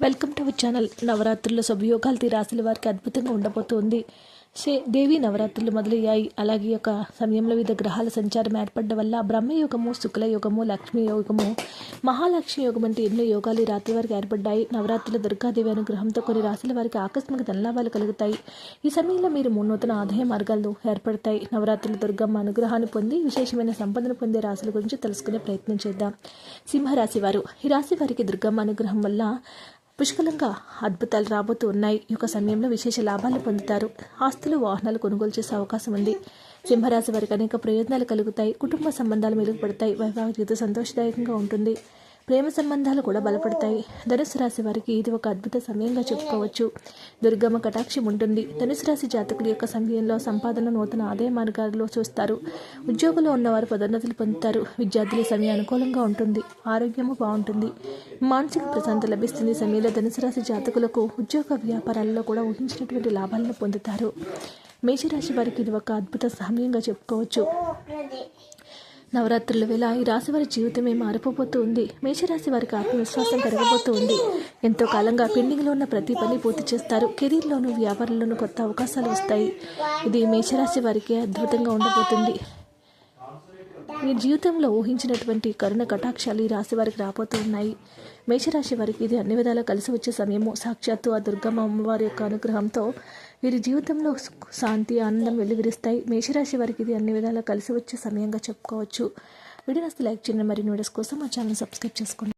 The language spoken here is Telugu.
Welcome to our channel. నవరాత్రుల్లో శుభయోగాలు రాశుల వారికి అద్భుతంగా ఉండబోతోంది. శే దేవి నవరాత్రులు మొదలయ్యాయి. అలాగే యొక్క సమయంలో వివిధ గ్రహాల సంచారం ఏర్పడడం వల్ల బ్రహ్మయోగము శుక్ల యోగము లక్ష్మీ యోగము మహాలక్ష్మి యోగం అంటే ఎన్నో యోగాలు ఈ రాత్రి వారికి ఏర్పడ్డాయి. నవరాత్రుల దుర్గాదేవి అనుగ్రహంతో కొన్ని రాశుల వారికి ఆకస్మిక ధనలాభాలు కలుగుతాయి. ఈ సమయంలో మీరు నూతన ఆదాయ మార్గాలు ఏర్పడతాయి. నవరాత్రుల దుర్గమ్మ అనుగ్రహాన్ని పొంది విశేషమైన సంపదను పొందే రాశుల గురించి తెలుసుకునే ప్రయత్నం చేద్దాం. సింహరాశి వారు. ఈ రాశి వారికి దుర్గమ్మ అనుగ్రహం వల్ల పుష్కలంగా అద్భుతాలు రాబోతూ ఉన్నాయి. ఈ యొక్క సమయంలో విశేష లాభాలు పొందుతారు. ఆస్తులు వాహనాలు కొనుగోలు చేసే అవకాశం ఉంది. సింహరాశి వారికి అనేక ప్రయోజనాలు కలుగుతాయి. కుటుంబ సంబంధాలు మెరుగుపడతాయి. వైవాహిక జీవితం సంతోషదాయకంగా ఉంటుంది. ప్రేమ సంబంధాలు కూడా బలపడతాయి. ధనుసు రాశి వారికి ఇది ఒక అద్భుత సమయంగా చెప్పుకోవచ్చు. దుర్గమ్మ కటాక్షం ఉంటుంది. ధనుసు రాశి జాతకుల యొక్క సమయంలో సంపాదన నూతన ఆదాయ మార్గాల్లో చూస్తారు. ఉద్యోగంలో ఉన్నవారు పదోన్నతులు పొందుతారు. విద్యార్థుల సమయం అనుకూలంగా ఉంటుంది. ఆరోగ్యము బాగుంటుంది. మానసిక ప్రశాంతత లభిస్తుంది. సమయంలో ధనుసు రాశి జాతకులకు ఉద్యోగ వ్యాపారాలలో కూడా ఊహించినటువంటి లాభాలను పొందుతారు. మేషరాశి వారికి ఇది ఒక అద్భుత సమయంగా చెప్పుకోవచ్చు. నవరాత్రుల వేళ ఈ రాశి వారి జీవితమే మారిపోబోతూ ఉంది మేషరాశి వారికి ఆత్మవిశ్వాసం పెరగబోతూ ఉంది ఎంతో కాలంగా పెండింగ్లో ఉన్న ప్రతి పని పూర్తి చేస్తారు. కెరీర్లోను వ్యాపారంలోనూ కొత్త అవకాశాలు వస్తాయి. ఇది మేషరాశి వారికి అద్భుతంగా ఉండబోతుంది. మీ జీవితంలో ఊహించినటువంటి కరుణ కటాక్షాలు ఈ రాశి వారికి రాబోతూ ఉన్నాయి. మేషరాశి వారికి ఇది అన్ని విధాలా కలిసి వచ్చే సమయము. సాక్షాత్తు ఆ దుర్గమ్మ అమ్మవారి యొక్క అనుగ్రహంతో వీరి జీవితంలో శాంతి ఆనందం వెలువరిస్తాయి మేషరాశి వారికి ఇది అన్ని విధాలా కలిసి వచ్చే సమయంగా చెప్పుకోవచ్చు. వీడియోస్ లైక్ చేయండి. మరి వీడియోస్ కోసం మా ఛానల్ సబ్స్క్రైబ్ చేసుకోండి.